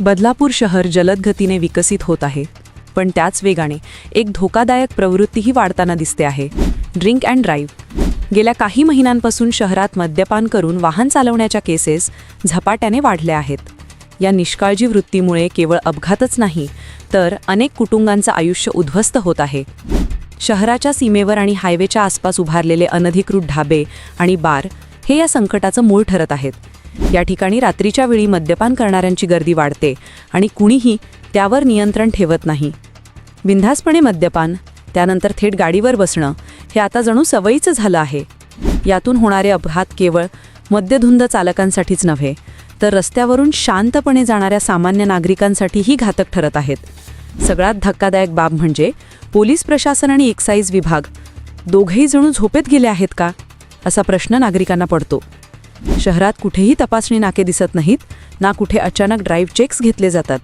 बदलापूर शहर जलद गतीने विकसित होत आहे पण त्याच वेगाने एक धोकादायक प्रवृत्तीही वाढताना दिसते आहे. Drink and drive. गेल्या काही महिन्यांपासून शहरात मद्यपान करून वाहन चालवण्याच्या केसेस झपाट्याने वाढल्या आहेत. या निष्काळजी वृत्तीमुळे केवळ अपघातच नाही तर अनेक कुटुंबांचं आयुष्य उद्ध्वस्त होत आहे. शहराच्या सीमेवर आणि हायवेच्या आसपास उभारलेले अनधिकृत ढाबे आणि बार हे या संकटाचं मूळ ठरत आहेत. या ठिकाणी रात्रीच्या वेळी मद्यपान करणाऱ्यांची गर्दी वाढते आणि कुणीही त्यावर नियंत्रण ठेवत नाही. बिंधासपणे मद्यपान त्यानंतर थेट गाडीवर बसणं हे आता जणू सवयीचं झालं आहे. यातून होणारे अपघात केवळ मद्यधुंद चालकांसाठीच नव्हे तर रस्त्यावरून शांतपणे जाणाऱ्या सामान्य नागरिकांसाठीही घातक ठरत आहेत. सगळ्यात धक्कादायक बाब म्हणजे पोलीस प्रशासन आणि एक्साईज विभाग दोघेही जणू झोपेत गेले आहेत का असा प्रश्न नागरिकांना पडतो. शहरात कुठेही तपासणी नाके दिसत नाहीत ना कुठे अचानक ड्राईव्ह चेक्स घेतले जातात.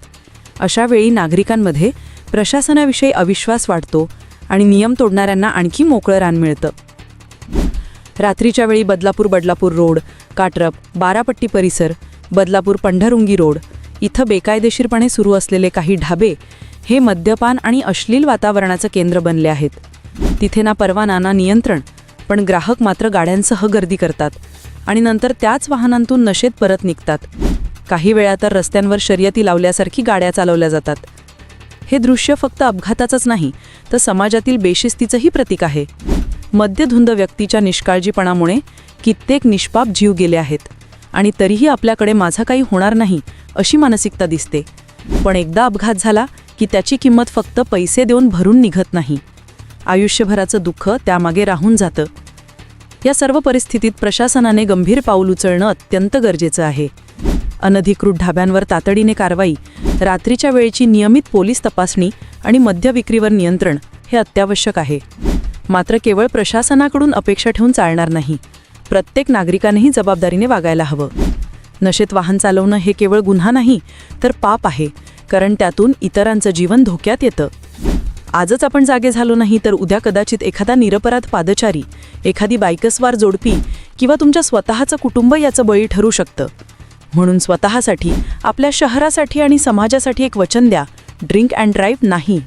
अशा वेळी नागरिकांमध्ये प्रशासनाविषयी अविश्वास वाढतो आणि नियम तोडणाऱ्यांना आणखी मोकळं रान मिळतं. रात्रीच्या वेळी बदलापूर बदलापूर रोड काटरप बारापट्टी परिसर बदलापूर पंढरुंगी रोड इथं बेकायदेशीरपणे सुरू असलेले काही ढाबे हे मद्यपान आणि अश्लील वातावरणाचं केंद्र बनले आहेत. तिथे ना परवाना ना नियंत्रण पण ग्राहक मात्र गाड्यांसह गर्दी करतात. आणि नंतर त्याच वाहनांतून नशेत परत निघतात. काही वेळा तर रस्त्यांवर शर्यती लावल्यासारखी गाड्या चालवल्या जातात. हे दृश्य फक्त अपघाताचंच नाही तर समाजातील बेशिस्तीचंही प्रतीक आहे. मद्यधुंद व्यक्तीच्या निष्काळजीपणामुळे कित्येक निष्पाप जीव गेले आहेत आणि तरीही आपल्याकडे माझा काही होणार नाही अशी मानसिकता दिसते. पण एकदा अपघात झाला की त्याची किंमत फक्त पैसे देऊन भरून निघत नाही. आयुष्यभराचं दुःख त्यामागे राहून जातं. या सर्व परिस्थितीत प्रशासनाने गंभीर पाऊल उचलणं अत्यंत गरजेचं आहे. अनधिकृत ढाब्यांवर तातडीने कारवाई रात्रीच्या वेळेची नियमित पोलीस तपासणी आणि मद्य विक्रीवर नियंत्रण हे अत्यावश्यक आहे. मात्र केवळ प्रशासनाकडून अपेक्षा ठेवून चालणार नाही. प्रत्येक नागरिकानेही जबाबदारीने वागायला हवं. नशेत वाहन चालवणं हे केवळ गुन्हा नाही तर पाप आहे कारण त्यातून इतरांचं जीवन धोक्यात येतं. आजच आपण जागे झालो नाही तर उद्या कदाचित एखादा निरपराध पादचारी एखादी बायकस्वार जोडपी किंवा तुमच्या स्वतःचं कुटुंब याचं बळी ठरू शकतं. म्हणून स्वतःसाठी आपल्या शहरासाठी आणि समाजासाठी एक वचन द्या ड्रिंक अँड ड्राईव्ह नाही.